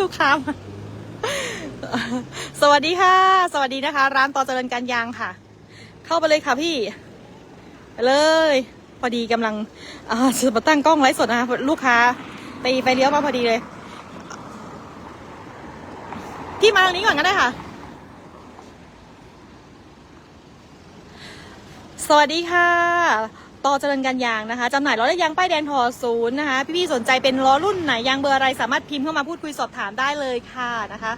ลูกค้ามาสวัสดีค่ะ สวัสดีนะคะ ร้านต่อเจริญการยางค่ะ เข้าไปเลยค่ะพี่เลย พอดีกำลังอ่าจะมาตั้งกล้องไลฟ์สดนะคะลูกค้าไปไปเลี้ยวมาพอดีเลยพี่มาทางนี้ก่อนก็ได้ค่ะ สวัสดีค่ะ ต่อเจริญการยางนะคะจำหน่ายล้อและยางป้ายแดงทอศูนย์นะคะ พี่ๆสนใจเป็นล้อรุ่นไหนยางเบอร์อะไรสามารถพิมพ์เข้ามาพูดคุยสอบถามได้เลยค่ะนะคะ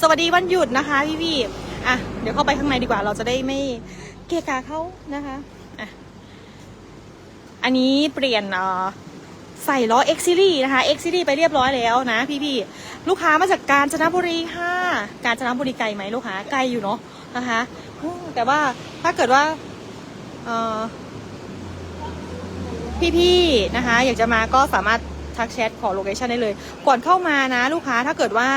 สวัสดีวันหยุดนะคะพี่ๆอะเดี๋ยวเข้าไปข้างในดีกว่าเราจะได้ไม่เกะกะเขานะคะอะอันนี้เปลี่ยนเอ่อใส่ล้อ X Series นะคะ X Series ไปเรียบร้อยแล้วนะพี่ๆลูกค้ามาจากกาญจนบุรีค่ะ กาญจนบุรีไกลไหมลูกค้าไกลอยู่เนาะนะคะแต่ว่าถ้าเกิดว่าเอ่อ พี่ๆนะคะ อยากจะมาก็สามารถทักแชทขอโลเคชันได้เลย ก่อนเข้ามานะลูกค้าถ้าเกิดว่า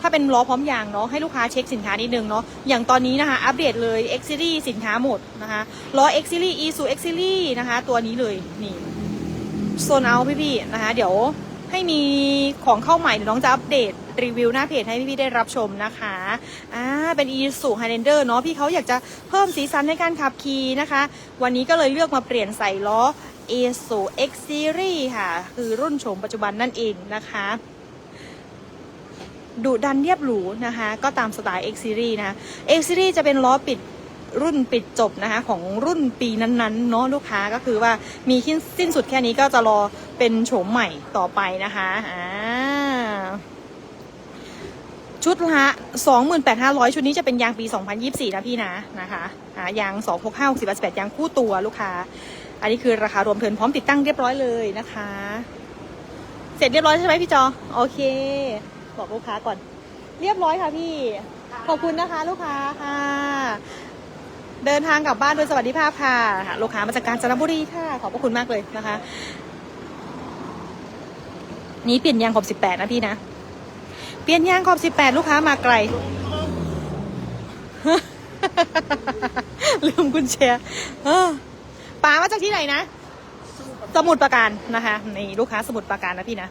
ถ้าเป็นล้อพร้อมยางเนาะให้ลูกค้าเช็คสินค้านิดนึงเนาะอย่างตอนนี้นะคะ อัปเดตเลย X Series สินค้าหมดนะคะล้อ X Series e s u X Series นะคะ ตัวนี้เลยนี่โซนเอาพี่ๆนะคะ เดี๋ยวให้มีของเข้าใหม่เดี๋ยวน้องจะอัปเดตรีวิวหน้าเพจให้พี่ๆได้รับชมนะคะอ่าเป็น e s u Highlander เนาะพี่เขาอยากจะเพิ่มสีสันในการขับขี่นะคะ วันนี้ก็เลยเลือกมาเปลี่ยนใส่ล้อ e s u X Series ค่ะ คือรุ่นโฉมปัจจุบันนั่นเองนะคะดุดันเรียบหรูนะคะ ก็ตามสไตล์ X Series นะ X Series จะเป็นล้อปิดรุ่นปิดจบนะคะของรุ่นปีนั้นๆเนาะลูกค้าก็คือว่ามีสิ้นสุดแค่นี้ก็จะรอเป็นโฉมใหม่ต่อไปนะคะอ่าชุดละ28,500 ชุดนี้จะเป็นยางปี 2024 นะพี่นะนะคะอ่ายาง 265 60 8ยางคู่ตัวลูกค้า อันนี้คือราคารวมเทินพร้อมติดตั้งเรียบร้อยเลยนะคะ เสร็จเรียบร้อยใช่ไหมพี่จอ โอเค บอกลูกค้าก่อน เรียบร้อยค่ะพี่ ขอบคุณนะคะลูกค้าค่ะ เดินทางกลับบ้านโดยสวัสดิภาพค่ะ ลูกค้ามาจากกาญจนบุรีค่ะ ขอบพระคุณมากเลยนะคะ นี้เปลี่ยนยางขอบสิบแปดนะพี่นะ เปลี่ยนยางขอบสิบแปดลูกค้ามาไกลลืมกุญแจเออ ป๋ามาจากที่ไหนนะ สมุดประการนะคะนี่ลูกค้าสมุดประการนะพี่นะ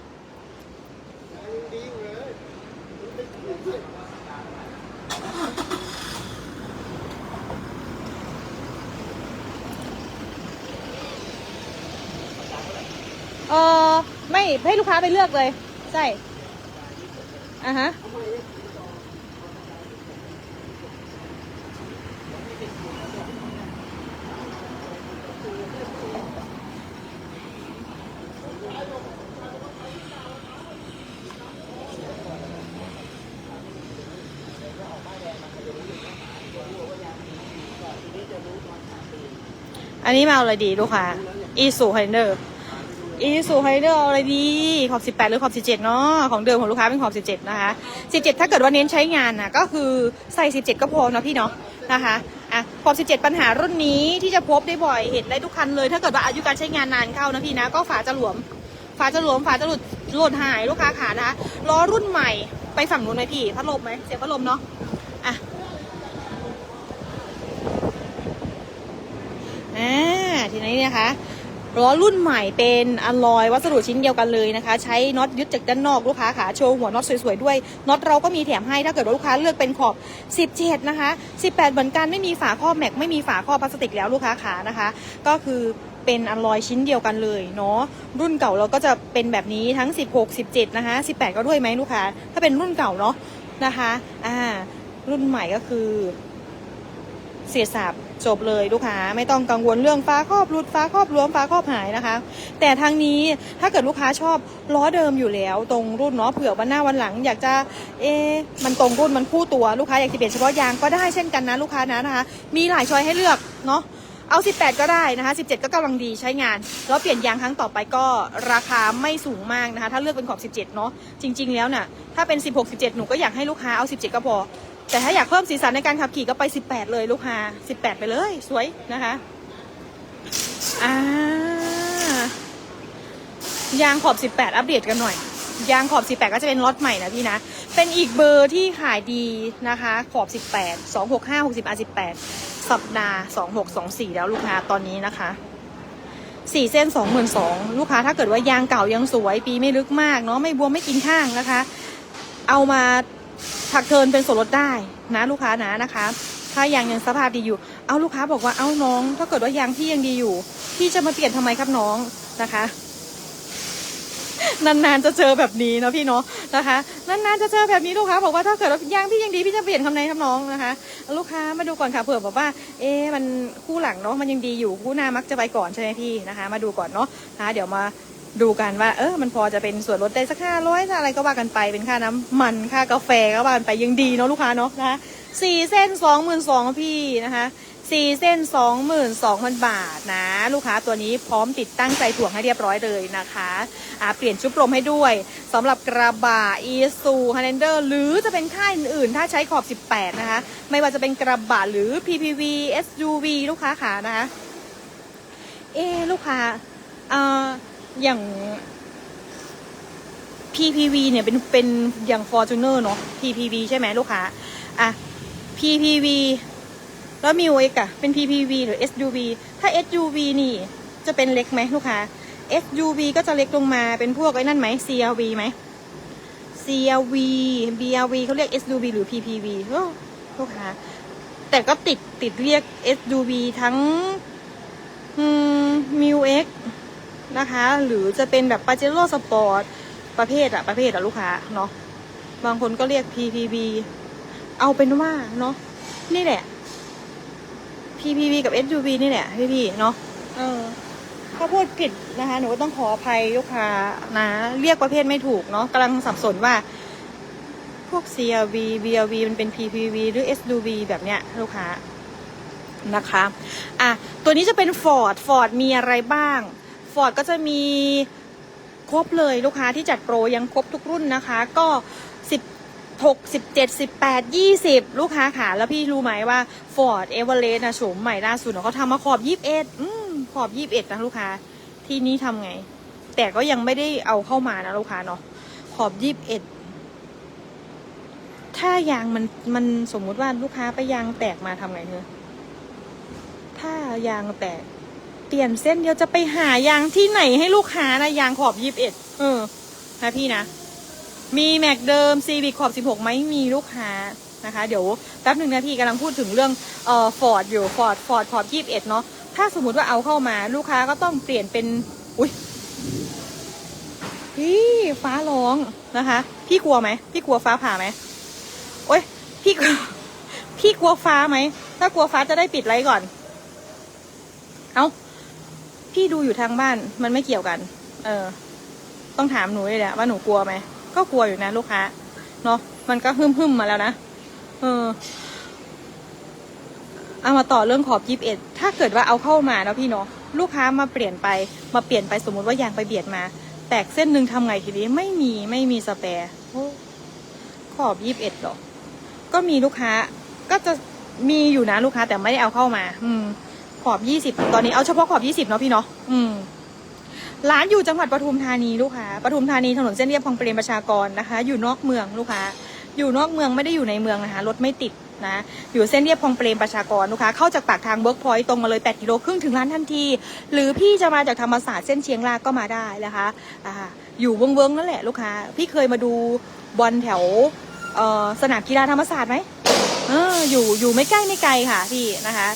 เออไม่ให้ลูกค้าไปเลือกเลย ใช่อะฮะ นี้มาเอาอะไรดีลูกค้าอีสูไฮเนอร์อีสูไฮเดอร์เอาอะไรดีขอบ 18 หรือขอบ 17 เนาะของเดิมของลูกค้าเป็นขอบ 17 นะคะ 17 ถ้าเกิดว่าเน้นใช้งานนะก็คือใส่ 17 ก็พอเนาะพี่เนาะนะคะอะขอบ 17 ปัญหารุ่นนี้ที่จะพบได้บ่อยเห็นได้ทุกคันเลย ถ้าเกิดว่าอายุการใช้งานนานเข้านะพี่นะก็ฝาจะหลวม ฝาจะหลวมฝาจะหลุดหลุดหายลูกค้าขานะคะล้อรุ่นใหม่ไปฝั่งนู้นไหมพี่พัดลมไหมเสียพัดลมเนาะ อ่าทีนี้นะคะล้อรุ่นใหม่เป็นอลลอยวัสดุชิ้นเดียวกันเลยนะคะ ใช้น็อตยึดจากด้านนอกลูกค้าขาโชว์หัวน็อตสวยๆด้วยน็อตเราก็มีแถมให้ถ้าเกิดว่าลูกค้าเลือกเป็นขอบ 17 นะคะ 18 เหมือนกันไม่มีฝาครอบแม็กไม่มีฝาครอบพลาสติกแล้วลูกค้าขานะคะ ก็คือเป็นอลลอยชิ้นเดียวกันเลยเนาะรุ่นเก่าเราก็จะเป็นแบบนี้ทั้ง 16 17 นะคะ 18 ก็ด้วยไหมลูกค้า ถ้าเป็นรุ่นเก่าเนาะนะคะอ่ารุ่นใหม่ก็คือเสียสับ จบเลยลูกค้าไม่ต้องกังวลเรื่องฟ้าครอบรุดฟ้าครอบรวมฟ้าครอบหายนะคะ แต่ทางนี้ถ้าเกิดลูกค้าชอบล้อเดิมอยู่แล้ว ตรงรุ่นเนาะเผื่อวันหน้าวันหลัง อยากจะเอะมันตรงรุ่นมันคู่ตัวลูกค้าอยากจะเปลี่ยนเฉพาะยางก็ได้เช่นกันนะลูกค้านะนะคะ มีหลายช้อยให้เลือกเนาะเอา 18 ก็ได้นะคะ 17 ก็กำลังดีใช้งาน แล้วเปลี่ยนยางครั้งต่อไปก็ราคาไม่สูงมากนะคะ ถ้าเลือกเป็นขอบ 17 เนาะ จริง ๆ แล้วน่ะ ถ้าเป็น 16 17 หนูก็อยากให้ลูกค้าเอา 17 ก็พอ แต่ถ้าอยากเพิ่มสีสันในการขับขี่ก็ไป 18 เลยลูกค้า18 ไปเลยสวยนะคะอ่ายางขอบ 18 อัปเดตกันหน่อย ยางขอบ 18 ก็จะเป็นล็อตใหม่นะพี่นะ เป็นอีกเบอร์ที่ขายดีนะคะ ขอบ 18 265 60 R18 สัปดาห์2624 แล้วลูกค้าตอนนี้นะคะสี่เส้นสองหมื่นสองลูกค้าถ้าเกิดว่ายางเก่ายังสวย ปีไม่ลึกมากเนาะไม่บวมไม่กินข้างนะคะ เอามา ถักเทินเป็นส่วนลดได้นะลูกค้านะนะคะ ถ้ายางยังสภาพดีอยู่ เอาลูกค้าบอกว่าเอาน้อง ถ้าเกิดว่ายางพี่ยังดีอยู่ พี่จะมาเปลี่ยนทำไมครับน้องนะคะ นานๆจะเจอแบบนี้เนาะพี่เนาะนะคะนานๆจะเจอแบบนี้ลูกค้าบอกว่าถ้าเกิดว่ายางพี่ยังดีพี่จะเปลี่ยนคำไหนครับน้องนะคะ ลูกค้ามาดูก่อนค่ะเผื่อแบบว่า เอ๊มันคู่หลังเนาะมันยังดีอยู่คู่หน้ามักจะไปก่อนใช่ไหมพี่นะคะ มาดูก่อนเนาะนะคะเดี๋ยวมา ดูกันว่าเออมันพอจะเป็นส่วนลดได้สักห้าร้อยอะไรก็ว่ากันไปเป็นค่าน้ำมันค่ากาแฟก็ว่ากันไปยังดีเนาะลูกค้าเนาะนะคะสี่เส้นสองหมื่นสองพี่นะคะสี่เส้นสองหมื่นสองพันบาทนะ ลูกค้าตัวนี้พร้อมติดตั้งใจถ่วงให้เรียบร้อยเลยนะคะอ่าเปลี่ยนชุดลมให้ด้วยสำหรับกระบะอีซูฮันเดอร์หรือจะเป็นค่ายอื่นๆ ถ้าใช้ขอบ 18 นะคะ ไม่ว่าจะเป็นกระบะหรือ PPV SUV ลูกค้าขานะคะเอลูกค้าเอ่อ อย่าง PPV เนี่ยเป็นเป็นอย่าง Fortuner เนาะ PPV ใช่ไหมลูกค้า อะ PPV แล้วมิวเอกอะเป็น PPV หรือ SUV ถ้า SUV นี่จะเป็นเล็กไหมลูกค้า SUV ก็จะเล็กลงมาเป็นพวกไอ้นั่นไหม CRV ไหม CRV BRV เขาเรียก SUV หรือ PPV ลูกค้า แต่ก็ติดติดเรียก SUV ทั้งมิวเอ็ก นะคะ หรือจะเป็นแบบปาเจโร่สปอร์ตประเภทอะประเภทอะลูกค้าเนาะบางคนก็เรียก PPV เอาเป็นว่าเนาะนี่แหละ PPV กับ SUV นี่แหละพี่พี่เนาะเออถ้าพูดผิดนะคะ หนูก็ต้องขออภัยลูกค้านะ เรียกประเภทไม่ถูกเนาะกำลังสับสนว่า พวก CRV BRV มันเป็น PPV หรือ SUV แบบเนี้ยลูกค้านะคะ อะ ตัวนี้จะเป็น Ford Ford มีอะไรบ้าง Ford ก็จะมีครบเลยลูกค้าที่จัดโปรยังครบทุกรุ่นนะคะ ก็ 16 17 18 20 ลูกค้าค่ะแล้วพี่รู้ไหมว่า Ford Everest นะโฉมใหม่ล่าสุดเขาทำมาขอบ 21 อืมขอบ 21 นะลูกค้า ที่นี้ทำไง แต่ก็ยังไม่ได้เอาเข้ามานะลูกค้าเนาะขอบ 21 ถ้ายางมันมันสมมุติว่าลูกค้าไปยางแตกมาทำไงเนอะถ้ายางแตก เปลี่ยนเส้นเดียวจะไปหายางที่ไหนให้ลูกค้านะยางขอบยี่สิบเอ็ดเออนะพี่นะ มีแม็กเดิมซีวิขอบสิบหกไหมมีลูกค้านะคะ เดี๋ยวแป๊บหนึ่งนะพี่กำลังพูดถึงเรื่องเอ่อฟอร์ดอยู่ฟอร์ดฟอร์ดขอบยี่สิบเอ็ดเนาะถ้าสมมติว่าเอาเข้ามาลูกค้าก็ต้องเปลี่ยนเป็นอุ้ยพี่ฟ้าร้องนะคะ พี่กลัวไหมพี่กลัวฟ้าผ่าไหมโอ๊ยพี่กลัวพี่กลัวฟ้าไหมถ้ากลัวฟ้าจะได้ปิดไลท์ก่อน เอา พี่ดูอยู่ทางบ้านมันไม่เกี่ยวกัน เออ ต้องถามหนูเลยแหละว่าหนูกลัวไหมก็กลัวอยู่นะลูกค้าเนาะมันก็หึ่มๆมาแล้วนะเออเอามาต่อเรื่องขอบยิบเอ็ดถ้าเกิดว่าเอาเข้ามาแล้วพี่เนาะลูกค้ามาเปลี่ยนไปมาเปลี่ยนไปสมมติว่ายางไปเบียดมา แตกเส้นหนึ่งทำไงทีนี้ไม่มีไม่มีสแปร์ขอบยิบเอ็ดหรอก็มีลูกค้าก็จะมีอยู่นะลูกค้าแต่ไม่ได้เอาเข้ามา อืม ขอบยี่สิบตอนนี้เอาเฉพาะขอบยี่สิบเนาะพี่เนาะอืมร้านอยู่จังหวัดปทุมธานีลูกค้าปทุมธานีถนนเส้นเรียบคลองเปรมประชากรนะคะ อยู่นอกเมืองลูกค้า อยู่นอกเมืองไม่ได้อยู่ในเมืองนะคะรถไม่ติดนะอยู่เส้นเรียบคลองเปรมประชากรลูกค้าเข้าจากปากทางเบิร์กพอยต์ตรงมาเลย 8 กิโลครึ่งถึงร้านทันที หรือพี่จะมาจากธรรมศาสตร์เส้นเชียงรากก็มาได้นะคะอ่าอยู่เวิงๆนั่นแหละลูกค้า พี่เคยมาดูบอลแถวสนามกีฬาธรรมศาสตร์ไหมเอออยู่อยู่ไม่ใกล้ไม่ไกลค่ะพี่นะคะ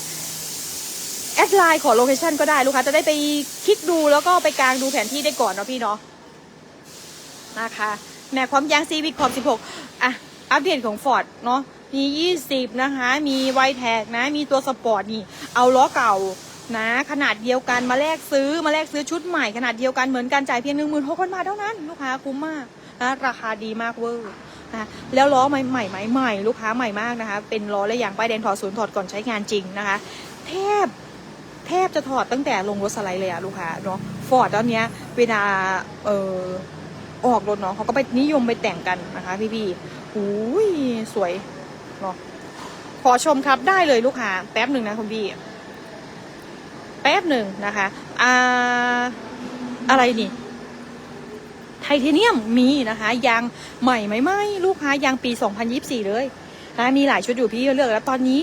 แอดไลน์ขอโลเคชันก็ได้ลูกค้าจะได้ไปคลิกดูแล้วก็ไปกลางดูแผนที่ได้ก่อนเนาะพี่เนาะนะคะแม็กความยางซีวิคขอบ 16 อะ อัปเดตของ Ford เนาะมี 20 นะคะ มีไวแท็กนะ มีตัวสปอร์ตนี่ เอาล้อเก่านะ ขนาดเดียวกันมาแลกซื้อมาแลกซื้อชุดใหม่ขนาดเดียวกันเหมือนกันจ่ายเพียง 1 6 0 0 0 บาทเท่านั้น ลูกค้าคุ้มมากนะราคาดีมากเวอร์นะคะแล้วล้อใหม่ใหม่ใหม่ใหม่ลูกค้าใหม่มากนะคะ เป็นล้อและยางป้ายแดงถอดศูนย์ถอดก่อนใช้งานจริงนะคะ แทบ แทบจะถอดตั้งแต่ลงรถสไลด์เลยอะลูกค้าเนาะฟอร์ดตอนเนี้ยเวลาเออออกรถเนาะเขาก็ไปนิยมไปแต่งกันนะคะพี่พี่ๆอุ้ยสวยเนาะขอชมครับได้เลยลูกค้าแป๊บหนึ่งนะคุณพี่แป๊บหนึ่งนะคะอ่าอะไรนี่ไทเทเนียมมีนะคะ ยางใหม่ไหมไหมลูกค้ายางปี 2024 เลย นะมีหลายชุดอยู่พี่เลือกแล้วตอนนี้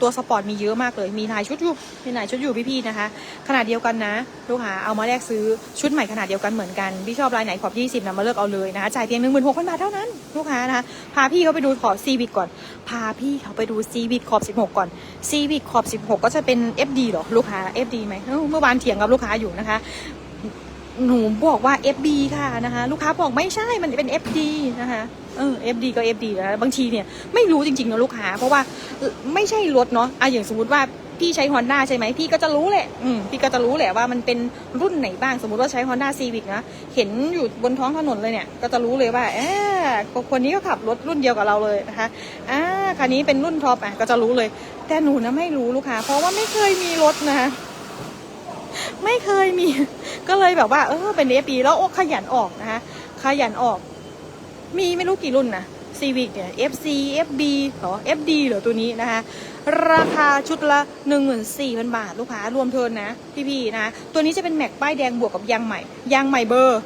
ตัวสปอร์ตมีเยอะมากเลย มีหลายชุดอยู่มีหลายชุดอยู่พี่ๆนะคะขนาดเดียวกันนะ ลูกค้าเอามาแลกซื้อชุดใหม่ขนาดเดียวกันเหมือนกันพี่ชอบลายไหนขอบ 20นะมาเลือกเอาเลยนะคะจ่ายเพียง16,000บาทเท่านั้นลูกค้านะคะพาพี่เขาไปดูขอบซีวิกก่อน พาพี่เขาไปดูซีวิกขอบ 16 ก่อนซีวิกขอบ 16 ก็จะเป็น FD หรอลูกค้า FD ไหมเอ้าเมื่อวานเถียงกับลูกค้าอยู่นะคะ หนูบอกว่า FB ค่ะนะคะ ลูกค้าบอกไม่ใช่มันเป็น FD นะคะเออ FD ก็ FD นะบางทีเนี่ยไม่รู้จริงๆนะลูกค้า เพราะว่าไม่ใช่รถเนาะอะอย่างสมมติว่าพี่ใช้ Honda ใช่ไหมพี่ก็จะรู้แหละอืมพี่ก็จะรู้แหละว่ามันเป็นรุ่นไหนบ้างสมมติว่าใช้ Honda Civic นะเห็นอยู่บนท้องถนนเลยเนี่ย ก็จะรู้เลยว่าเออคนนี้ก็ขับรถรุ่นเดียวกับเราเลยนะคะอ่าคันนี้เป็นรุ่นท็อปอะก็จะรู้เลย แต่หนูนะไม่รู้ลูกค้า เพราะว่าไม่เคยมีรถนะคะ ไม่เคยมี ก็เลยแบบว่า เออเป็นเอปีแล้วโอ้ขยันออกนะคะขยันออก มีไม่รู้กี่รุ่นนะซีวิกเนี่ย FC FB เหรอ FD เหรอตัวนี้นะคะ ราคาชุดละ 14,000 บาท ลูกค้ารวมเทินนะ พี่ๆนะ ตัวนี้จะเป็นแม็กป้ายแดงบวกกับยางใหม่ ยางใหม่เบอร์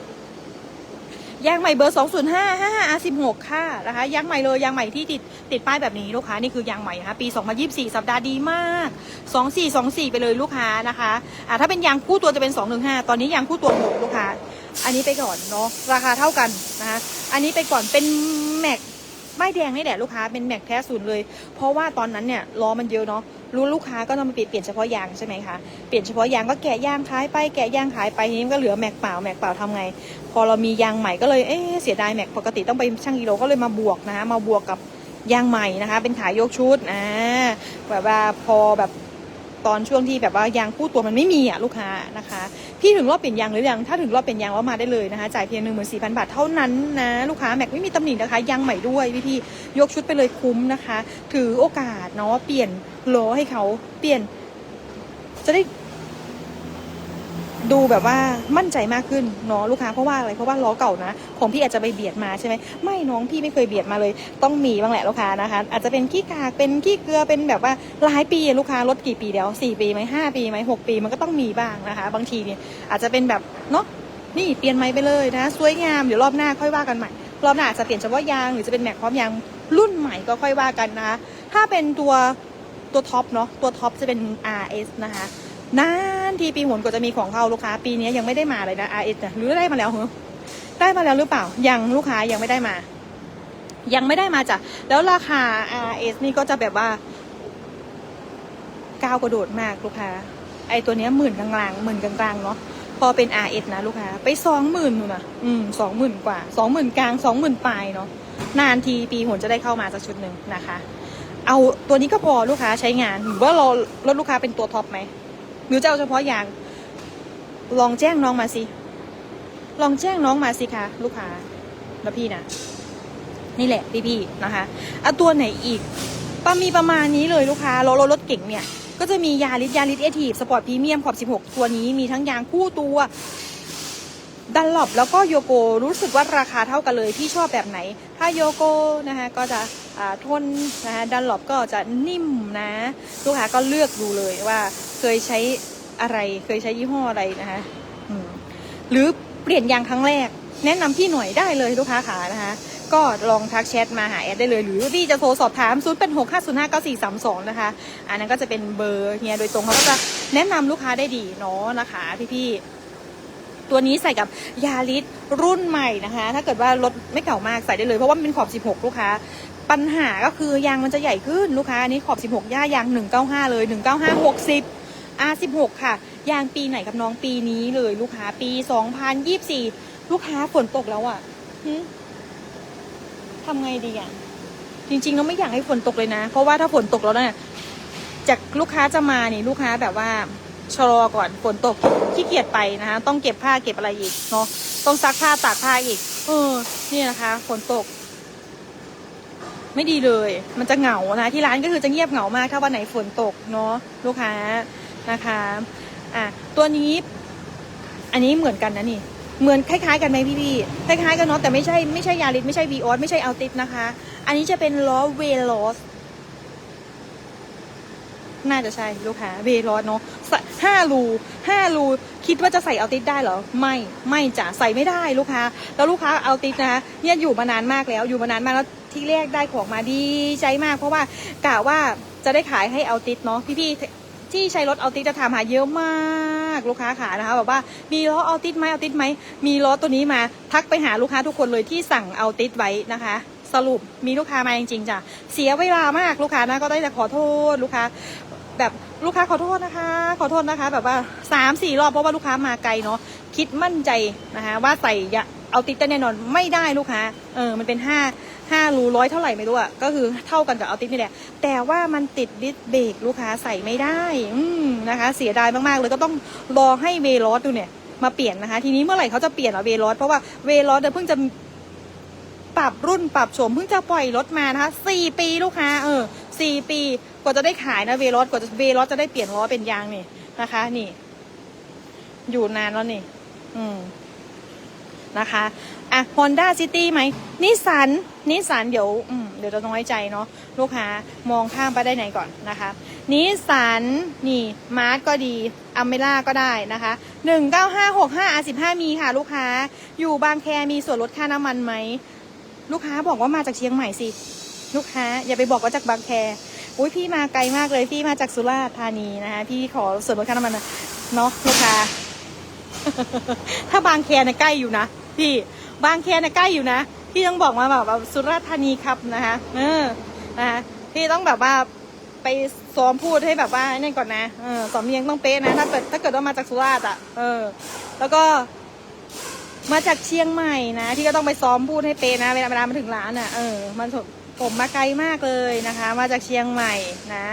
ยางใหม่เบอร์ 205 55 R16 ค่ะนะคะยางใหม่เลยยางใหม่ที่ติดติดป้ายแบบนี้ลูกค้านี่คือยางใหม่นะคะปี 2024 สัปดาห์ดีมาก 2424 ไปเลยลูกค้านะคะอ่าถ้าเป็นยางคู่ตัวจะเป็น 215 ตอนนี้ยางคู่ตัวหมดลูกค้า อันนี้ไปก่อนเนาะราคาเท่ากันนะคะอันนี้ไปก่อนเป็นแม็ก ป้ายแดงนี่แหละลูกค้าเป็นแม็กแท้ศูนย์เลย เพราะว่าตอนนั้นเนี่ยล้อมันเยอะเนาะรู้ลูกค้าก็ต้องมาเปลี่ยนเปลี่ยนเฉพาะยางใช่ไหมคะเปลี่ยนเฉพาะยางก็แกะยางขายไปแกะยางขายไปทีนี้ก็เหลือแม็กเปล่าแม็กเปล่าทำไง พอเรามียางใหม่ก็เลยเอ๊เสียดายแม็กปกติต้องไปช่างกิโลก็เลยมาบวกนะคะมาบวกกับยางใหม่นะคะ เป็นขายยกชุดอ่าแบบว่าพอแบบ ตอนช่วงที่แบบว่ายางคู่ตัวมันไม่มีอะลูกค้านะคะ พี่ถึงรอบเปลี่ยนยางหรือยังถ้าถึงรอบเปลี่ยนยางว่ามาได้เลยนะคะจ่ายเพียงหนึ่งหมื่นสี่พันบาทเท่านั้นนะลูกค้าแม็กไม่มีตำหนินะคะยางใหม่ด้วยพี่พี่ยกชุดไปเลยคุ้มนะคะ ถือโอกาสเนาะเปลี่ยนล้อให้เขาเปลี่ยนจะได้ ดูแบบว่ามั่นใจมากขึ้นเนาะลูกค้าเพราะว่าอะไรเพราะว่าล้อเก่านะของพี่อาจจะไปเบียดมาใช่ไหมไม่น้องพี่ไม่เคยเบียดมาเลย ต้องมีบ้างแหละลูกค้านะคะ อาจจะเป็นขี้กากเป็นขี้เกลือเป็นแบบว่าหลายปีลูกค้ารถกี่ปีเดียวสี่ปีไหมห้าปีไหมหกปีมันก็ต้องมีบ้างนะคะ บางทีเนี่ยอาจจะเป็นแบบเนาะนี่เปลี่ยนไม้ไปเลยนะสวยงามเดี๋ยวรอบหน้าค่อยว่ากันใหม่รอบหน้าอาจจะเปลี่ยนเฉพาะยางหรือจะเป็นแม็กพร้อมยางรุ่นใหม่ก็ค่อยว่ากันนะคะถ้าเป็นตัวตัวท็อปเนาะตัวท็อปจะเป็น RS นะคะ นานทีปีหนกว่าจะมีของเข้าลูกค้า ปีนี้ยังไม่ได้มาเลยนะ RS นะหรือได้มาแล้วเหรอได้มาแล้วหรือเปล่า ยังลูกค้ายังไม่ได้มา ยังไม่ได้มาจ้ะแล้วราคา RS นี่ก็จะแบบว่าก้าวกระโดดมากลูกค้า ไอตัวเนี้ยหมื่นกลางๆหมื่นกลางๆเนาะพอเป็น RS นะลูกค้า ไปสองหมื่นนู่นนะอืมสองหมื่นกว่าสองหมื่นกลางสองหมื่นปลายเนาะนานทีปีหนจะได้เข้ามาสักชุดหนึ่งนะคะ เอาตัวนี้ก็พอลูกค้าใช้งานหรือว่าเรารถลูกค้าเป็นตัวท็อปไหม หรือจะเอาเฉพาะอย่าง ลองแจ้งน้องมาสิ ลองแจ้งน้องมาสิคะลูกค้าแล้วพี่นะนี่แหละพี่พี่ๆนะคะเอาตัวไหนอีกประมีประมาณนี้เลยลูกค้ารถรถรถเก่งเนี่ย ก็จะมียาริสยาริสเอทีฟสปอร์ตพรีเมียมขอบ 16 ตัวนี้มีทั้งยางคู่ตัวดันหลบแล้วก็โยโกรู้สึกว่าราคาเท่ากันเลยพี่ชอบแบบไหน ถ้าโยโกนะคะก็จะอ่าทนนะคะดันหลบก็จะนิ่มนะ ลูกค้าก็เลือกดูเลยว่า เคยใช้อะไร เคยใช้ยี่ห้ออะไรนะคะหรือเปลี่ยนยางครั้งแรก แนะนำพี่หน่อยได้เลยลูกค้าขานะคะ ก็ลองทักแชทมาหาแอดได้เลย หรือพี่จะโทรสอบถาม0เป็น6 5 0 5 9 4 3 2 นะคะ อันนั้นก็จะเป็นเบอร์เฮียโดยตรงเขาก็จะแนะนำลูกค้าได้ดีเนาะนะคะพี่ๆ ตัวนี้ใส่กับยาริสรุ่นใหม่นะคะ ถ้าเกิดว่ารถไม่เก่ามากใส่ได้เลยเพราะว่ามันเป็นขอบ 16 ลูกค้าปัญหาก็คือยางมันจะใหญ่ขึ้นลูกค้าอันนี้ขอบ 16 ย่ายาง 195 เลย 195 60 R16 ค่ะ ยางปีไหนกับน้องปีนี้เลยลูกค้าปี 2024 ลูกค้าฝนตกแล้วอะ่ะทำไงดีอะ่ะ จริงๆเราไม่อยากให้ฝนตกเลยนะ เพราะว่าถ้าฝนตกแล้วเนี่ยจากลูกค้าจะมานี่ลูกค้าแบบว่าชะลอก่อนฝนตกขี้เกียจไปนะคะต้องเก็บผ้าเก็บอะไรอีกเนาะต้องซักผ้าตากผ้าอีก เออ นี่นะคะฝนตก ไม่ดีเลย มันจะเหงานะที่ร้านก็คือจะเงียบเหงามากถ้าวันไหนฝนตกเนาะลูกค้า นะคะอะตัวนี้อันนี้เหมือนกันนะนี่เหมือนคล้ายๆกันไหมพี่พี่ๆคล้ายๆกันเนาะแต่ไม่ใช่ไม่ใช่ยาริสไม่ใช่วีออสไม่ใช่อัลติสนะคะ อันนี้จะเป็นล้อเวลอสน่าจะใช่ลูกค้าเวลอสเนาะห้ารูห้ารูคิดว่าจะใส่เอัลติสได้เหรอ ไม่ไม่จะใส่ไม่ได้ลูกค้า แล้วลูกค้าเอัลติสนะคะเนี่ยอยู่มานานมากแล้วอยู่มานานมากแล้วที่แรกได้ของมาดีใจมาก เพราะว่ากะว่าจะได้ขายให้เอาติดเนาะพี่ๆ ที่ใช้รถเอาติดจะถามหาเยอะมากลูกค้าขานะคะแบบว่ามีล้อเอาติดไหมเอาติดไหมมีล้อตัวนี้มาทักไปหาลูกค้าทุกคนเลยที่สั่งเอาติดไว้นะคะสรุปมีลูกค้ามาจริงๆจ้ะเสียเวลามากลูกค้านะก็ได้แต่ขอโทษลูกค้า แบบลูกค้าขอโทษนะคะ ขอโทษนะคะ แบบว่าสามสี่รอบเพราะว่าลูกค้ามาไกลเนาะคิดมั่นใจนะคะว่าใส่ยะ เอาติดจะแน่นอนไม่ได้ลูกค้าเออมันเป็นห้าห้ารูร้อยเท่าไหร่ไม่รู้อะก็คือเท่ากันกับเอาติดนี่แหละ แต่ว่ามันติดดิสเบรกลูกค้าใส่ไม่ได้อืนะคะ เสียดายมากๆเลยก็ต้องรอให้เวลอสดูเนี่ยมาเปลี่ยนนะคะ ทีนี้เมื่อไหร่เขาจะเปลี่ยนเอะเวลอสเพราะว่าเวลอสเพิ่งจะปรับรุ่นปรับโฉมเพิ่งจะปล่อยรถมานะคะสี่ปีลูกค้า เออสี่ปีกว่าจะได้ขายนะเวรถกว่าจะเวรถจะได้เปลี่ยนล้อเป็นยางนี่นะคะ นี่ อยู่นานแล้วนี่ อืม นะคะอะ Honda City ไหมนิสันนิสันเดี๋ยวอืมเดี๋ยวจะน้อยใจเนาะลูกค้ามองข้ามไปได้ไหนก่อนนะคะนิสันนี่มาร์ก็ดีอเมร่าก็ได้นะคะหนึ่งเก้าห้าหกห้าอาสิบห้ามีค่ะลูกค้าอยู่บางแคมีส่วนลดค่าน้ำมันไหม ลูกค้าบอกว่ามาจากเชียงใหม่สิ ลูกค้าอย่าไปบอกว่าจากบางแคอุ้ยพี่มาไกลมากเลยพี่มาจากสุราษฎร์ธานีนะคะพี่ขอส่วนลดค่าน้ำมันเนาะลูกค้าถ้าบางแคเนี่ยใกล้อยู่นะ พี่ บางแคเนี่ยใกล้อยู่นะ พี่ต้องบอกมาแบบว่าสุราษฎร์ธานีครับนะคะเออนะคะพี่ต้องแบบว่าไปซ้อมพูดให้แบบว่านั่นก่อนนะเออสำเนียงต้องเป๊ะนะถ้าเกิดถ้าเกิดว่ามาจากสุราษฎร์อะเออ แล้วก็มาจากเชียงใหม่นะที่ก็ต้องไปซ้อมพูดให้เป๊ะนะเวลาเวลามาถึงร้านอะเออมันผมมาไกลมากเลยนะคะ มาจากเชียงใหม่นะ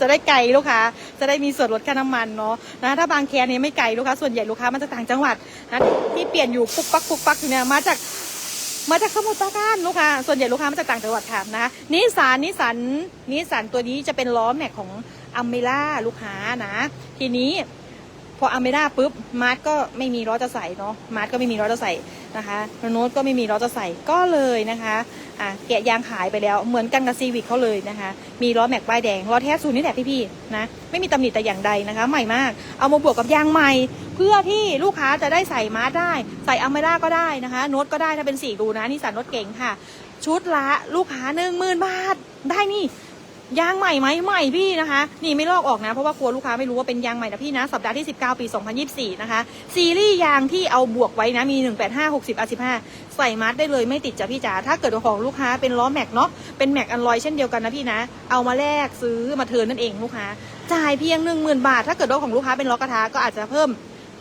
จะได้ไกลลูกค้า จะได้มีส่วนลดค่าน้ำมันเนาะนะถ้าบางแคเนี่ยไม่ไกลลูกค้าส่วนใหญ่ลูกค้ามาจากต่างจังหวัดนะที่เปลี่ยนอยู่ปุ๊กปักปุ๊กปักอยู่เนี่ยมาจากมาจากสมุทรปราการลูกค้าส่วนใหญ่ลูกค้ามาจากต่างจังหวัดค่ะนะนิสสันนิสสันนิสสันตัวนี้จะเป็นล้อแม็กของอเมร่าลูกค้านะ ทีนี้ พออเมร่าปุ๊บมาร์ทก็ไม่มีล้อจะใส่เนาะมาร์ทก็ไม่มีล้อจะใส่นะคะโน้ตก็ไม่มีล้อจะใส่ก็เลยนะคะอะแกะยางขายไปแล้วเหมือนกันกับซีวิกเขาเลยนะคะ มีล้อแม็กป้ายแดงล้อแท้ศูนย์นี่แหละพี่ๆนะไม่มีตำหนิแต่อย่างใดนะคะ ใหม่มากเอามาบวกกับยางใหม่ เพื่อที่ลูกค้าจะได้ใส่มาร์ทได้ ใส่อเมร่าก็ได้นะคะโน้ตก็ได้ถ้าเป็นสี่รูนะนี่สันรถเก๋งค่ะ ชุดละลูกค้าหนึ่งหมื่นบาทได้นี่ ยางใหม่ไหมใหม่พี่นะคะ นี่ไม่ลอกออกนะ เพราะว่ากลัวลูกค้าไม่รู้ว่าเป็นยางใหม่นะพี่นะ สัปดาห์ที่ 19 ปี 2024 นะคะ ซีรีส์ยางที่เอาบวกไว้นะ มี 185 60 R15 ใส่มัดได้เลยไม่ติดจ้ะพี่จ๋าถ้าเกิดของลูกค้าเป็นล้อแม็กเนาะเป็นแม็กอันลอยเช่นเดียวกันนะพี่นะ เอามาแลกซื้อมาเทินนั่นเองลูกค้าจ่ายเพียง 10,000 บาท ถ้าเกิดว่าของลูกค้าเป็นล้อกระทะก็อาจจะเพิ่ม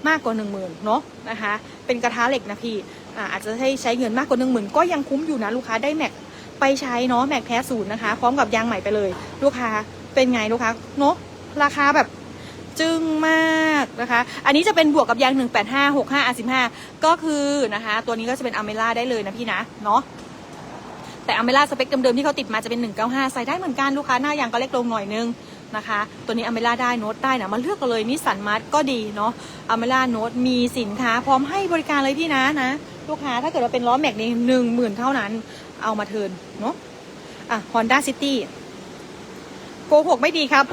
มากกว่า 10,000เนาะนะคะ เป็นกระทะเหล็กนะพี่อาอาจจะให้ใช้เงินมากกว่า 10,000 ก็ยังคุ้มอยู่นะลูกค้าได้แม็ก ไปใช้เนาะแม็กแท้ศูนย์นะคะพร้อมกับยางใหม่ไปเลย ลูกค้าเป็นไงลูกค้าเนาะราคาแบบจึ้งมากนะคะ อันนี้จะเป็นบวกกับยาง 185 65 R15 ก็คือนะคะ ตัวนี้ก็จะเป็นอเมร่าได้เลยนะพี่นะเนาะแต่อเมร่าสเปคเดิมๆที่เขาติดมาจะเป็น 195 ใส่ได้เหมือนกันลูกค้าหน้ายางก็เล็กลงหน่อยนึงนะคะ ตัวนี้อเมร่าได้โน้ตได้นะมาเลือกกันเลยนิสสันมาร์ก็ดีเนาะอเมร่าโน้ตมีสินค้าพร้อมให้บริการเลยพี่นะนะ ลูกค้าถ้าเกิดว่าเป็นล้อแม็กนี่หนึ่งหมื่นเท่านั้น เอามาเทินเนาะอะ Honda City โกหกไม่ดีครับ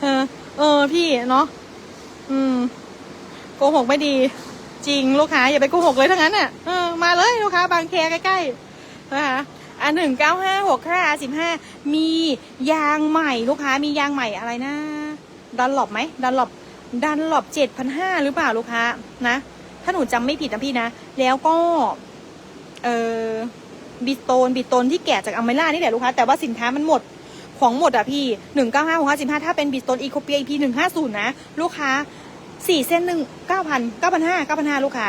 เออเออพี่เนาะอืมโกหกไม่ดี จริงลูกค้าอย่าไปโกหกเลยทั้งนั้นอะเออมาเลยลูกค้า บางแคใกล้ๆนะคะอะหนึ่งเก้าห้าหกห้าสิบห้ามียางใหม่ลูกค้ามียางใหม่อะไรนะดันหลบไหมดันหลบดันหลบเจ็ดพันห้าหรือเปล่าลูกค้านะ ถ้าหนูจำไม่ผิดนะพี่นะ แล้วก็ เออบิโตนบิโตนที่แกะจากอเมร่านี่แหละลูกค้า แต่ว่าสินค้ามันหมดของหมดอะพี่หนึ่งเก้าห้าหกห้าสิบห้าถ้าเป็นบิโตนอีโคเปียอีพีหนึ่งห้าศูนย์นะ ลูกค้าสี่เส้นหนึ่งเก้าพันเก้าพันห้าเก้าพันห้าลูกค้า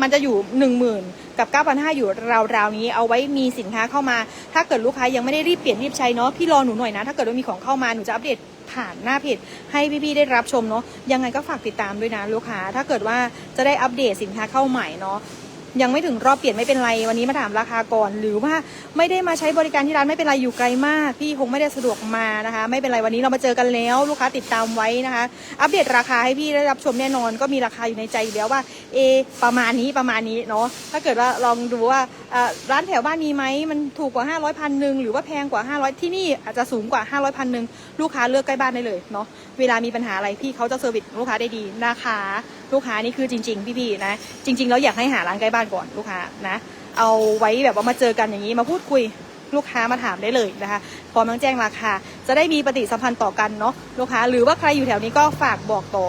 มันจะอยู่หนึ่งหมื่นกับเก้าพันห้าอยู่ราวๆนี้เอาไว้มีสินค้าเข้ามา ถ้าเกิดลูกค้ายังไม่ได้รีบเปลี่ยนรีบใช้เนาะพี่รอหนูหน่อยนะ ถ้าเกิดว่ามีของเข้ามาหนูจะอัปเดต ผ่านหน้าเพจให้พี่ๆได้รับชมเนาะยังไงก็ฝากติดตามด้วยนะลูกค้า ถ้าเกิดว่าจะได้อัปเดตสินค้าเข้าใหม่เนาะ ยังไม่ถึงรอบเปลี่ยนไม่เป็นไรวันนี้มาถามราคาก่อน หรือว่าไม่ได้มาใช้บริการที่ร้านไม่เป็นไรอยู่ไกลมาก พี่คงไม่ได้สะดวกมานะคะ ไม่เป็นไรวันนี้เรามาเจอกันแล้ว ลูกค้าติดตามไว้นะคะ อัปเดตราคาให้พี่ได้รับชมแน่นอน ก็มีราคาอยู่ในใจอยู่แล้วว่าเอประมาณนี้ประมาณนี้เนาะถ้าเกิดว่าลองดูว่าร้านแถวบ้านมีไหมมันถูกกว่า 500พันหนึ่งหรือว่าแพงกว่า 500 ที่นี่อาจจะสูงกว่า 500พันหนึ่งลูกค้าเลือกใกล้บ้านได้เลยเนาะเวลามีปัญหาอะไรพี่เขาจะเซอร์วิสลูกค้าได้ดีนะคะ ลูกค้านี่คือจริง ๆ พี่ๆนะ จริง ๆ แล้วอยากให้หาร้านใกล้บ้านก่อนลูกค้านะ เอาไว้แบบว่ามาเจอกันอย่างนี้มาพูดคุยลูกค้ามาถามได้เลยนะคะพร้อมทั้งแจ้งราคา จะได้มีปฏิสัมพันธ์ต่อกันเนาะลูกค้า หรือว่าใครอยู่แถวนี้ก็ฝากบอกต่อ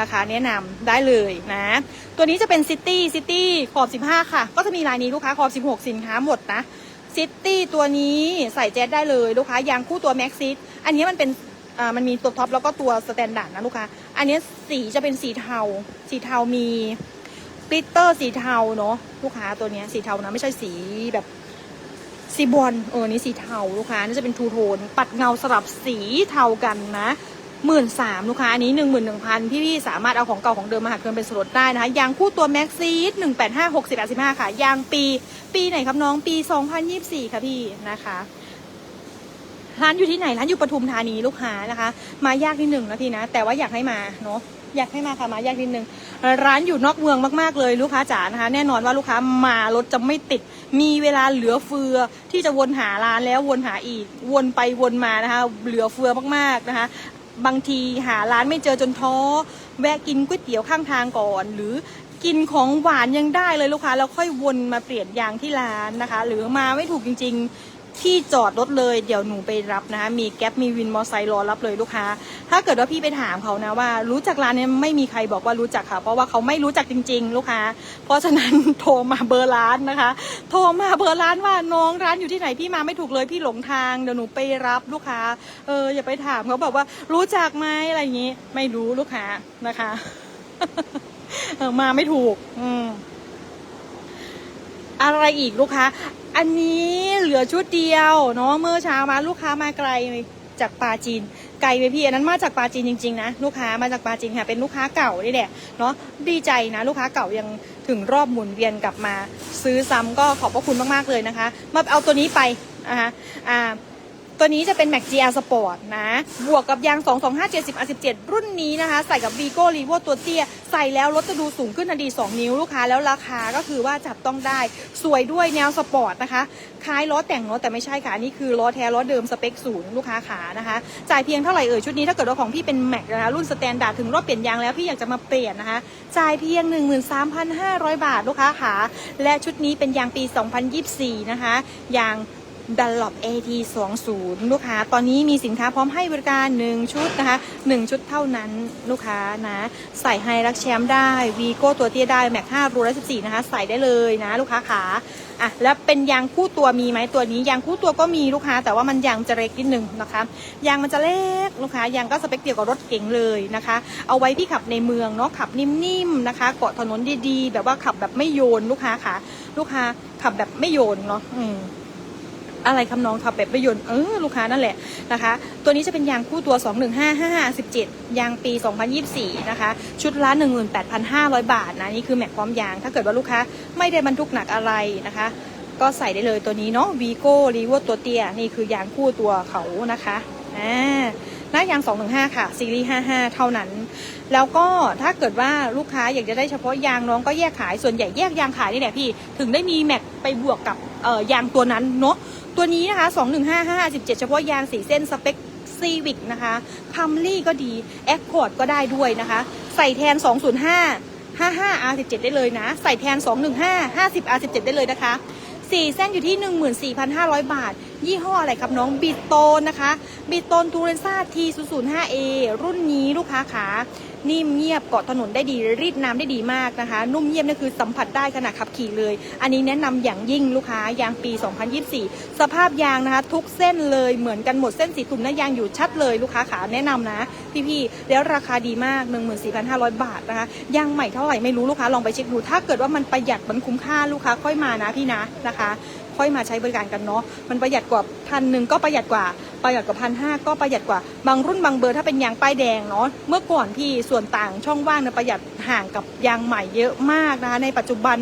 นะคะแนะนำได้เลยนะ ตัวนี้จะเป็นซิตี้ซิตี้ขอบ 15 ค่ะ ก็จะมีลายนี้ลูกค้าขอบ 16 สินค้าหมดนะซิตี้ตัวนี้ใส่แจ๊ดได้เลยลูกค้ายางคู่ตัวแม็กซิสอันนี้มันเป็นมันมีตัวท็อปแล้วก็ตัวสแตนดาร์ดนะลูกค้า อันนี้สีจะเป็นสีเทา สีเทามีกลิตเตอร์สีเทาเนาะลูกค้าตัวนี้สีเทานะไม่ใช่สีแบบสีบอลเออนี่สีเทาลูกค้านี่จะเป็นทูโทน ปัดเงาสลับสีเทากันนะหมื่นสามลูกค้าอันนี้หนึ่งหมื่นหนึ่งพันพี่ๆสามารถเอาของเก่าของเดิมมาหักเกินเป็นส่วนลดได้นะคะยางคู่ตัวแม็กซีดหนึ่งแปดห้าหกสิบแปดสิบห้าค่ะยางปี ปีไหนครับน้องปีสองพันยี่สิบสี่ค่ะพี่นะคะ ร้านอยู่ที่ไหนร้านอยู่ปทุมธานีลูกค้านะคะ มายากนิดหนึ่งนะพี่นะ แต่ว่าอยากให้มาเนาะอยากให้มาค่ะมายากนิดหนึ่งร้านอยู่นอกเมืองมากๆเลยลูกค้าจ๋านะคะ แน่นอนว่าลูกค้ามารถจะไม่ติด มีเวลาเหลือเฟือที่จะวนหาร้านแล้ววนหาอีก วนไปวนมานะคะ เหลือเฟือมากๆนะคะ บางทีหาร้านไม่เจอจนท้อ แวะกินก๋วยเตี๋ยวข้างทางก่อน หรือกินของหวานยังได้เลยลูกค้าแล้วค่อยวนมาเปลี่ยนยางที่ร้านนะคะ หรือมาไม่ถูกจริง ๆ ที่จอดรถเลย เดี๋ยวหนูไปรับนะคะมีแก๊ปมีวินมอไซค์รอรับเลยลูกค้า ถ้าเกิดว่าพี่ไปถามเขานะว่า รู้จักร้านนี้ไม่มีใครบอกว่ารู้จักค่ะ เพราะว่าเขาไม่รู้จักจริง ๆ ลูกค้า เพราะฉะนั้นโทรมาเบอร์ร้านนะคะ โทรมาเบอร์ร้านว่าน้องร้านอยู่ที่ไหนพี่มาไม่ถูกเลยพี่หลงทางเดี๋ยวหนูไปรับลูกค้าเอออย่าไปถามเขาบอกว่ารู้จักไหมอะไรอย่างนี้ ไม่รู้ลูกค้านะคะเออมาไม่ถูก อืมอะไรอีกลูกค้า อันนี้ เหลือชุดเดียวเนาะเมื่อเช้ามาลูกค้ามาไกลจากปาจีน ไกลไปพี่อันนั้นมาจากปาจีนจริงๆนะลูกค้ามาจากปาจีนค่ะเป็นลูกค้าเก่านี่แหละเนาะดีใจนะลูกค้าเก่ายังถึงรอบหมุนเวียนกลับมา ซื้อซ้ำก็ขอบพระคุณมากๆเลยนะคะ มาเอาตัวนี้ไปนะคะอ่า ตัวนี้จะเป็น Mac GR Sport นะ บวกกับยาง 225 70 R17 รุ่นนี้นะคะ ใส่กับ Vigo r e v o ตัวเตี้ย ใส่แล้วรถจะดูสูงขึ้นทันที2นิ้วลูกค้า แล้วราคาก็คือว่าจับต้องได้ สวยด้วยแนวสปอร์ตนะคะ คล้ายล้อแต่งเนาะแต่ไม่ใช่ค่ะ นี่คือล้อแท้ล้อเดิมสเปคศูนย์ลูกค้าขานะคะ จ่ายเพียงเท่าไหร่เอ่ยชุดนี้ถ้าเกิดว่าของพี่เป็น Mac นะคะรุ่นสแตนดาร์ดถึงรอบเปลี่ยนยางแล้วพี่อยากจะมาเปลี่ยนนะคะ จ่ายเพียง 13,500 บาทลูกค้าขาและชุดนี้เป็นยางปี 2024 นะคะยาง ดันลอป AT 20ลูกค้า ตอนนี้มีสินค้าพร้อมให้บริการ 1 ชุดนะคะ 1 ชุดเท่านั้นลูกค้านะ ใส่ไฮรักแชมป์ได้วีโก้ตัวเตี้ยได้แม็ก5รูและ14นะคะ ใส่ได้เลยนะ ลูกค้าขาอะแล้วเป็นยางคู่ตัวมีไหมตัวนี้ยางคู่ตัวก็มีลูกค้า แต่ว่ามันยางจะเล็กนิดนึงนะคะยางมันจะเล็กลูกค้ายางก็สเปคเดียวกับรถเก๋งเลยนะคะ เอาไว้พี่ขับในเมืองเนาะขับนิ่มๆนะคะ เกาะถนนดีๆ แบบว่าขับแบบไม่โยนลูกค้าค่ะ ลูกค้าขับแบบไม่โยนเนาะอืม อะไรคำนองขับแบบประโยชน์เออลูกค้านั่นแหละนะคะ ตัวนี้จะเป็นยางคู่ตัว 215 517 ยางปี 2024 นะคะ ชุดละ 18,500 บาทนะ นี่คือแม็กพร้อมยาง ถ้าเกิดว่าลูกค้าไม่ได้บรรทุกหนักอะไรนะคะ ก็ใส่ได้เลยตัวนี้เนาะวีโก้รีวตัวเตียนี่คือยางคู่ตัวเขานะคะอ่าหน้ายาง 215 ค่ะ ซีรีส์ 55 เท่านั้น แล้วก็ถ้าเกิดว่าลูกค้าอยากจะได้เฉพาะยางน้องก็แยกขาย ส่วนใหญ่แยกยางขายนี่แหละพี่ ถึงได้มีแม็กไปบวกกับยางตัวนั้นเนาะ ตัวนี้นะคะ 215517 เฉพาะยางสีเส้นสเปคซีวิกนะคะคัมลี่ก็ดีแอคคอร์ดก็ได้ด้วยนะคะ ใส่แทน 205 55 R17 ได้เลยนะ ใส่แทน 215 50 R17 ได้เลยนะคะสี่เส้นอยู่ที่ 14,500 บาท ยี่ห้ออะไรครับน้องบิตโตนนะคะ บิตโตนทูเรนซ่า T005A รุ่นนี้ลูกค้าขา นิ่มเงียบเกาะถนนได้ดี รีดน้ำได้ดีมากนะคะ นุ่มเยี่ยมนี่คือสัมผัสได้ขณะขับขี่เลย อันนี้แนะนำอย่างยิ่งลูกค้ายางปี 2024 สภาพยางนะคะ ทุกเส้นเลยเหมือนกันหมดเส้นสีตุ่มหน้ายางอยู่ชัดเลยลูกค้าขาแนะนำนะ พี่ๆแล้วราคาดีมาก 14,500 บาทนะคะยางใหม่เท่าไหร่ไม่รู้ลูกค้าลองไปเช็คดูถ้าเกิดว่ามันประหยัดมันคุ้มค่าลูกค้าค่อยมานะพี่นะนะคะ ค่อยมาใช้บริการกันเนาะมันประหยัดกว่าพันหนึ่งก็ประหยัดกว่าประหยัดกว่าพันห้าก็ประหยัดกว่าบางรุ่นบางเบอร์ถ้าเป็นยางป้ายแดงเนาะเมื่อก่อนพี่ส่วนต่างช่องว่างเนี่ยประหยัดห่างกับยางใหม่เยอะมากนะคะในปัจจุบัน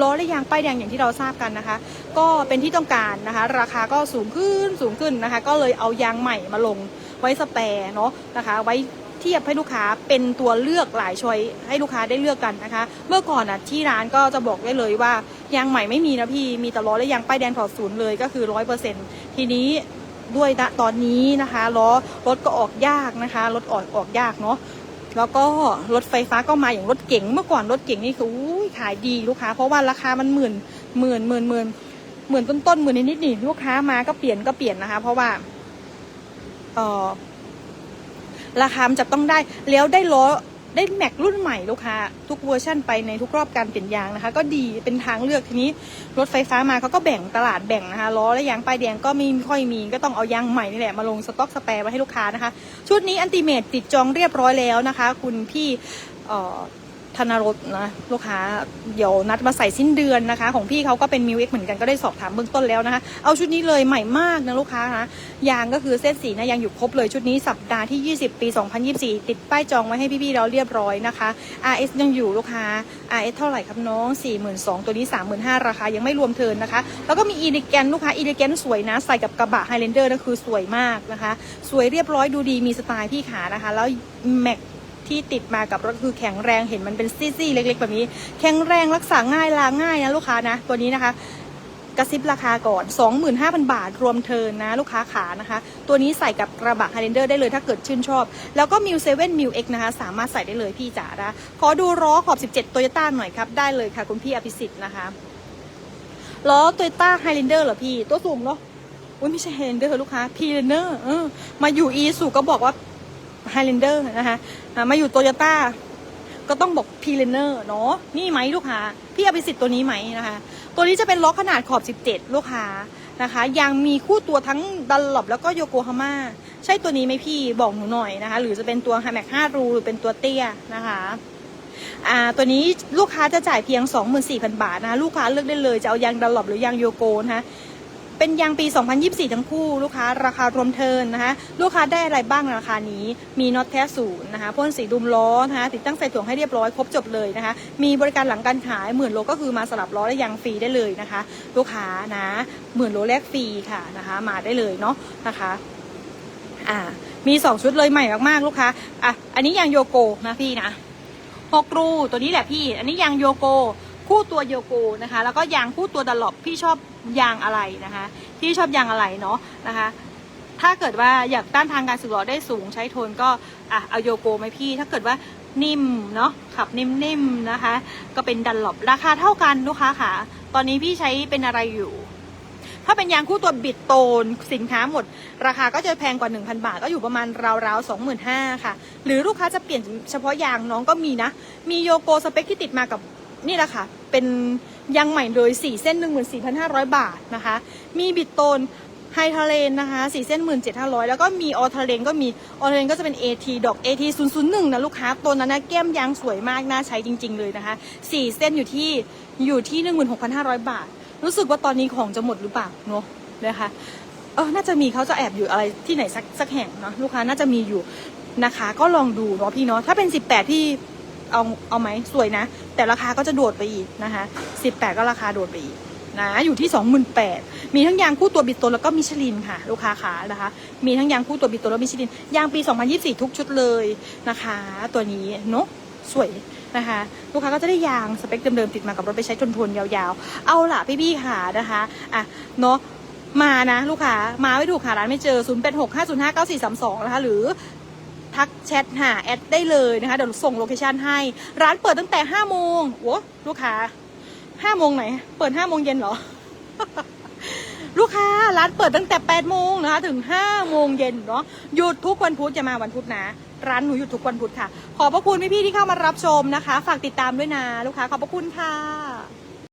ล้อและยางป้ายแดงอย่างที่เราทราบกันนะคะ ก็เป็นที่ต้องการนะคะ ราคาก็สูงขึ้นสูงขึ้นนะคะ ก็เลยเอายางใหม่มาลงไว้สแปร์เนาะนะคะ ไว้ เทียบให้ลูกค้าเป็นตัวเลือกหลายช้อยให้ลูกค้าได้เลือกกันนะคะ เมื่อก่อนอะที่ร้านก็จะบอกได้เลยว่ายางใหม่ไม่มีนะพี่มีแต่ล้อและยางป้ายแดงถอดศูนย์เลยก็คือร้อยเปอร์เซ็นต์ทีนี้ด้วยณตอนนี้นะคะล้อรถก็ออกยากนะคะรถออกออกยากเนาะแล้วก็รถไฟฟ้าก็มาอย่างรถเก๋งเมื่อก่อนรถเก๋งนี่คืออุ้ยขายดีลูกค้า เพราะว่าราคามันหมื่นหมื่นหมื่นหมื่นหมื่นต้นต้นหมื่นนิดนี่ลูกค้ามาก็เปลี่ยนก็เปลี่ยนนะคะ เพราะว่าเออ ราคามันจะต้องได้แล้วได้ล้อได้แม็กรุ่นใหม่ลูกค้าทุกเวอร์ชั่นไปในทุกรอบการเปลี่ยนยางนะคะ ก็ดีเป็นทางเลือกทีนี้รถไฟฟ้ามาเขาก็แบ่งตลาดแบ่งนะคะล้อและยางป้ายแดงก็ไม่ค่อยมีก็ต้องเอายางใหม่นี่แหละมาลงสต็อกสแปร์ไว้ให้ลูกค้านะคะ ชุดนี้อันติเมตติดจองเรียบร้อยแล้วนะคะ คุณพี่เอ่อ ธนรสนะลูกค้าเดี๋ยวนัดมาใส่สิ้นเดือนนะคะ ของพี่เขาก็เป็นมิวเอ็กเหมือนกันก็ได้สอบถามเบื้องต้นแล้วนะคะ เอาชุดนี้เลยใหม่มากนะลูกค้านะยางก็คือเส้นสีนะยางอยู่ครบเลยชุดนี้สัปดาห์ที่ 20 ปี 2024 ติดป้ายจองไว้ให้พี่ๆเราเรียบร้อยนะคะ RS ยังอยู่ลูกค้า RS เท่าไหร่ครับน้อง 42,000ตัวนี้ 35,000ราคายังไม่รวมเทินนะคะ แล้วก็มีอีลิแกนลูกค้าอีลิแกนสวยนะใส่กับกระบะไฮเลนเดอร์นั่นคือสวยมากนะคะ สวยเรียบร้อยดูดีมีสไตล์พี่ขานะคะ แล้วแม็ก ที่ติดมากับรถคือแข็งแรงเห็นมันเป็นซี่ๆเล็ก ๆ แบบนี้ แข็งแรงรักษาง่ายล้างง่ายนะลูกค้านะ ตัวนี้นะคะกระซิบราคาก่อน 25,000 บาท รวมเทิร์นนะ ลูกค้าขานะคะ ตัวนี้ใส่กับกระบะ Highlander ได้เลยถ้าเกิดชื่นชอบ แล้วก็ m ิวเซเว่นมิวเอ็กนะคะ สามารถใส่ได้เลยพี่จ๋านะขอดูล้อขอบ 17 โตโยต้าหน่อยครับ ได้เลยค่ะ คุณพี่อภิสิทธิ์นะคะล้อโตโยต้าไฮ l ลนเดอร์เหรอพี่ ตัวสูงเนาะอุ้ยไม่ใช่ไฮ l ลนเดอร์ลูกค้าพีเลนเดอร์เออมาอยู่อีสุก็บอกว่า ไฮ l ลนเดอร์นะคะมาอยู่โตโยต้าก็ต้องบอกพีเลนเนอร์เนาะนี่ไหมลูกค้าพี่อภิสิทธิ์ตัวนี้ไหมนะคะ ตัวนี้จะเป็นล้อกขนาดขอบ 17 ลูกค้านะคะยังมีคู่ตัวทั้งดันหลบแล้วก็โยโกฮาม่าใช่ตัวนี้ไหมพี่บอกหนูหน่อยนะคะ หรือจะเป็นตัวไฮแม็ก5รูหรือเป็นตัวเตี้ยนะคะอ่าตัวนี้ลูกค้าจะจ่ายเพียง 24,000 บาทนะคะลูกค้าเลือกได้เลยจะเอายางดันหลบหรือยางโยโกนะคะ เป็นยางปี 2024 ทั้งคู่ลูกค้าราคารวมเทินนะคะ ลูกค้าได้อะไรบ้างราคานี้ มีน็อตแท้ศูนย์นะคะพ่นสีดุมล้อนะคะติดตั้งใส่ถ่วงให้เรียบร้อยครบจบเลยนะคะ มีบริการหลังการขายหมื่นโลก็คือมาสลับล้อและยางฟรีได้เลยนะคะ ลูกค้านะหมื่นโลแรกฟรีค่ะนะคะมาได้เลยเนาะนะคะอ่ามีสองชุดเลยใหม่มากๆลูกค้าอะอันนี้ยางโยโกนะพี่นะหกรูตัวนี้แหละพี่ อันนี้ยางโยโก คู่ตัวโยโกนะคะ แล้วก็ยางคู่ตัวดัลลอปพี่ชอบยางอะไรนะคะพี่ชอบยางอะไรเนาะนะคะ ถ้าเกิดว่าอยากต้านทานการสึกหรอได้สูงใช้ทนก็อะเอาโยโกไหมพี่ ถ้าเกิดว่านิ่มเนาะขับนิ่มๆนะคะ ก็เป็นดันหลบราคาเท่ากันลูกค้าค่ะ ตอนนี้พี่ใช้เป็นอะไรอยู่ ถ้าเป็นยางคู่ตัวบิดโตนสินค้าหมด ราคาก็จะแพงกว่า 1,000 บาท ก็อยู่ประมาณราวๆ25,000ค่ะ หรือลูกค้าจะเปลี่ยนเฉพาะยางน้องก็มีนะ มีโยโกสเปคที่ติดมากับ นี่แหละค่ะ เป็นยางใหม่เลย4เส้น 14,500 บาทนะคะ มีบิดโตนไฮทาเลนนะคะ4เส้น 17,500 แล้วก็มีออทาเลนก็มีออทาเลนก็จะเป็น AT ดอก AT 001นะลูกค้าตัวนั้นนะแก้มยางสวยมากน่าใช้จริง ๆ เลยนะคะ 4 เส้นอยู่ที่อยู่ที่ 16,500 บาท รู้สึกว่าตอนนี้ของจะหมดหรือเปล่าเนอะนะคะเออน่าจะมีเขาจะแอบอยู่อะไรที่ไหนสักสักแห่งเนาะลูกค้าน่าจะมีอยู่นะคะ ก็ลองดูเนาะพี่เนาะถ้าเป็น 18 พี่ เอาเอาไหมสวยนะ แต่ราคาก็จะโดดไปอีกนะคะ18 ก็ราคาโดดไปอีกนะอยู่ที่ 28,000มีทั้งยางคู่ตัวบิดตัวแล้วก็มิชลินค่ะ ลูกค้าขานะคะ มีทั้งยางคู่ตัวบิดตัวแล้วมิชลินยางปี 2024 ทุกชุดเลยนะคะ ตัวนี้เนาะสวยนะคะ ลูกค้าก็จะได้ยางสเปคเดิมๆติดมากับรถไปใช้ทนๆยาวๆ เอาล่ะพี่ๆค่ะนะคะอะเนาะมานะ ลูกค้ามาไม่ถูกหาร้านไม่เจอ 0 8 6 5 0 5 9 4 3 2 นะคะ หรือ ทักแชทหาแอดได้เลยนะคะ เดี๋ยวส่งโลเคชันให้ ร้านเปิดตั้งแต่5โมงโว้ลูกค้า5โมงไหน เปิด5โมงเย็นเหรอ ลูกค้าร้านเปิดตั้งแต่8โมงนะคะถึง5โมงเย็นเนาะหยุดทุกวันพุธจะมาวันพุธนะร้านหนูหยุดทุกวันพุธค่ะ ขอบพระคุณพี่ๆที่เข้ามารับชมนะคะ ฝากติดตามด้วยนะลูกค้าขอบพระคุณค่ะ